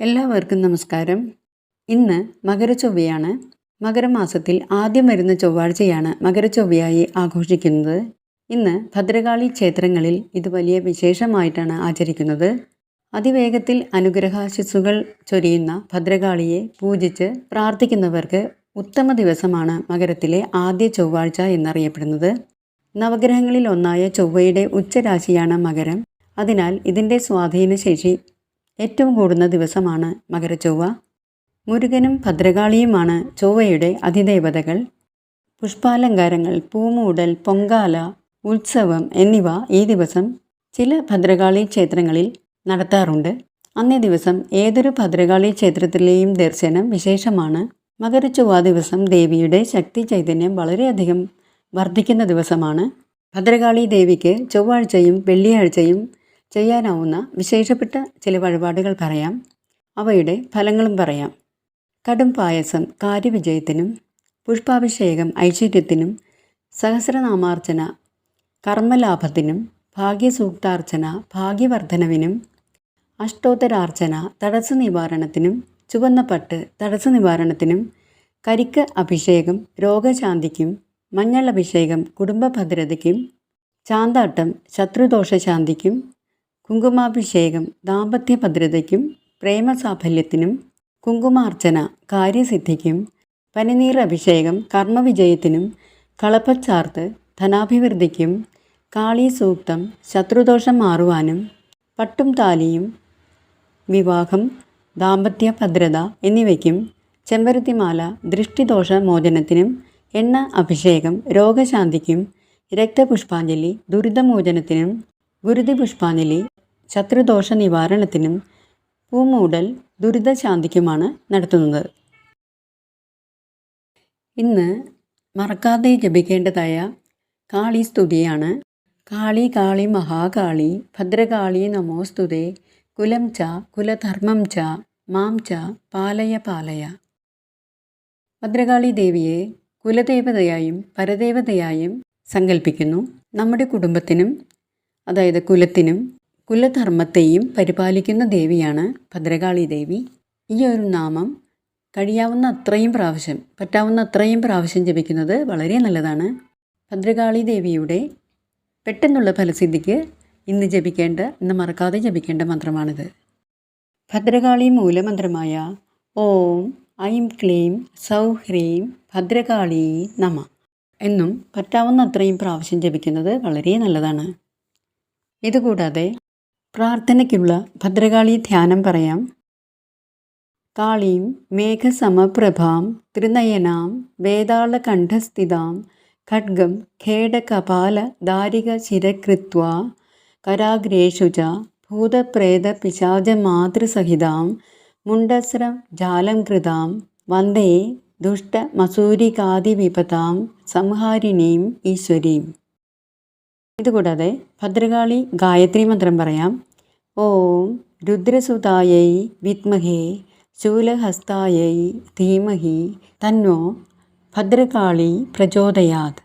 എല്ലാവർക്കും നമസ്കാരം. ഇന്ന് മകരച്ചൊവ്വയാണ്. മകരമാസത്തിൽ ആദ്യം വരുന്ന ചൊവ്വാഴ്ചയാണ് മകരച്ചൊവ്വയായി ആഘോഷിക്കുന്നത്. ഇന്ന് ഭദ്രകാളി ക്ഷേത്രങ്ങളിൽ ഇത് വലിയ വിശേഷമായിട്ടാണ് ആചരിക്കുന്നത്. അതിവേഗത്തിൽ അനുഗ്രഹാശിസുകൾ ചൊരിയുന്ന ഭദ്രകാളിയെ പൂജിച്ച് പ്രാർത്ഥിക്കുന്നവർക്ക് ഉത്തമ ദിവസമാണ് മകരത്തിലെ ആദ്യ ചൊവ്വാഴ്ച എന്നറിയപ്പെടുന്നത്. നവഗ്രഹങ്ങളിൽ ഒന്നായ ചൊവ്വയുടെ ഉച്ചരാശിയാണ് മകരം. അതിനാൽ ഇതിന്റെ സ്വാധീനശേഷി ഏറ്റവും കൂടുന്ന ദിവസമാണ് മകരച്ചൊവ്വ. മുരുകനും ഭദ്രകാളിയുമാണ് ചൊവ്വയുടെ അതിദേവതകൾ. പുഷ്പാലങ്കാരങ്ങൾ പൂമൂടൽ പൊങ്കാല ഉത്സവം എന്നിവ ഈ ദിവസം ചില ഭദ്രകാളി ക്ഷേത്രങ്ങളിൽ നടത്താറുണ്ട്. അന്നേ ദിവസം ഏതൊരു ഭദ്രകാളി ക്ഷേത്രത്തിലെയും ദർശനം വിശേഷമാണ്. മകരച്ചൊവ്വ ദിവസം ദേവിയുടെ ശക്തി ചൈതന്യം വളരെയധികം വർദ്ധിക്കുന്ന ദിവസമാണ്. ഭദ്രകാളി ദേവിക്ക് ചൊവ്വാഴ്ചയും വെള്ളിയാഴ്ചയും ചെയ്യാനാവുന്ന വിശേഷപ്പെട്ട ചില വഴിപാടുകൾ പറയാം. അവയുടെ ഫലങ്ങളും പറയാം. കടും പായസം കാര്യവിജയത്തിനും പുഷ്പാഭിഷേകം ഐശ്വര്യത്തിനും സഹസ്രനാമാർച്ചന കർമ്മലാഭത്തിനും ഭാഗ്യസൂക്താർച്ചന ഭാഗ്യവർദ്ധനവിനും അഷ്ടോത്തരാർച്ചന തടസ്സ നിവാരണത്തിനും ചുവന്ന പട്ട് തടസ്സ നിവാരണത്തിനും കരിക്ക് അഭിഷേകം രോഗശാന്തിക്കും മഞ്ഞൾ അഭിഷേകം കുടുംബ ഭദ്രതയ്ക്കും ചാന്താട്ടം ശത്രുദോഷശാന്തിക്കും കുങ്കുമാഭിഷേകം ദാമ്പത്യ ഭദ്രതയ്ക്കും പ്രേമസാഫല്യത്തിനും കുങ്കുമാർച്ചന കാര്യസിദ്ധിക്കും പനിനീർ അഭിഷേകം കർമ്മവിജയത്തിനും കളപ്പച്ചാർത്ത് ധനാഭിവൃദ്ധിക്കും കാളി സൂക്തം ശത്രുദോഷം മാറുവാനും പട്ടും താലിയും വിവാഹം ദാമ്പത്യ ഭദ്രത എന്നിവയ്ക്കും ചെമ്പരത്തിമാല ദൃഷ്ടിദോഷ മോചനത്തിനും എണ്ണ അഭിഷേകം രോഗശാന്തിക്കും രക്തപുഷ്പാഞ്ജലി ദുരിതമോചനത്തിനും ഗുരുതി പുഷ്പാഞ്ജലി ശത്രുദോഷ നിവാരണത്തിനും പൂമൂടൽ ദുരിതശാന്തിക്കുമാണ് നടത്തുന്നത്. ഇന്ന് മറക്കാതെ ജപിക്കേണ്ടതായ കാളി സ്തുതിയാണ്. കാളി കാളി മഹാകാളി ഭദ്രകാളി നമോസ്തുതേ കുലം ച കുലധർമ്മം ച മാം ച പാലയ പാലയ. ഭദ്രകാളി ദേവിയെ കുലദേവതയായും പരദേവതയായും സങ്കല്പിക്കുന്നു നമ്മുടെ കുടുംബത്തിനും അതായത് കുലത്തിനും കുലധർമ്മത്തെയും പരിപാലിക്കുന്ന ദേവിയാണ് ഭദ്രകാളി ദേവി. ഈ ഒരു നാമം കഴിയാവുന്ന അത്രയും പ്രാവശ്യം പറ്റാവുന്ന അത്രയും പ്രാവശ്യം ജപിക്കുന്നത് വളരെ നല്ലതാണ്. ഭദ്രകാളി ദേവിയുടെ പെട്ടെന്നുള്ള ഫലസിദ്ധിക്ക് ഇന്ന് ജപിക്കേണ്ട ഇന്ന് മറക്കാതെ ജപിക്കേണ്ട മന്ത്രമാണിത്. ഭദ്രകാളി മൂലമന്ത്രമായ ഓം ഐം ക്ലീം സൗ ഹ്രീം ഭദ്രകാളി നമ എന്നും പറ്റാവുന്ന അത്രയും പ്രാവശ്യം ജപിക്കുന്നത് വളരെ നല്ലതാണ്. ഇതുകൂടാതെ പ്രാർത്ഥനയ്ക്കുള്ള ഭദ്രകാളി ധ്യാനം പറയാം. കാളീം മേഘസമപ്രഭാം ത്രിനയനാം വേതാളകണ്ഠസ്ഥിതാം ഖഡ്ഗം ഖേടകപാല ദാരിക ശിരകൃത്വ കരാഗ്രേഷു ച ഭൂതപ്രേത പിശാചമാതൃസഹിതാം മുണ്ടസ്രം ജാലം കൃതാം വന്ദേ ദുഷ്ടമസൂരികാതിവിപതാം സംഹാരിണീം ഈശ്വരീം. ഇതുകൂടാതെ ഭദ്രകാളി ഗായത്രി മന്ത്രം പറയാം. ഓം രുദ്രസുതായൈ വിത്മഹേ ശൂലഹസ്തായൈ ധീമഹി തന്നോ ഭദ്രകാളി പ്രചോദയാത്.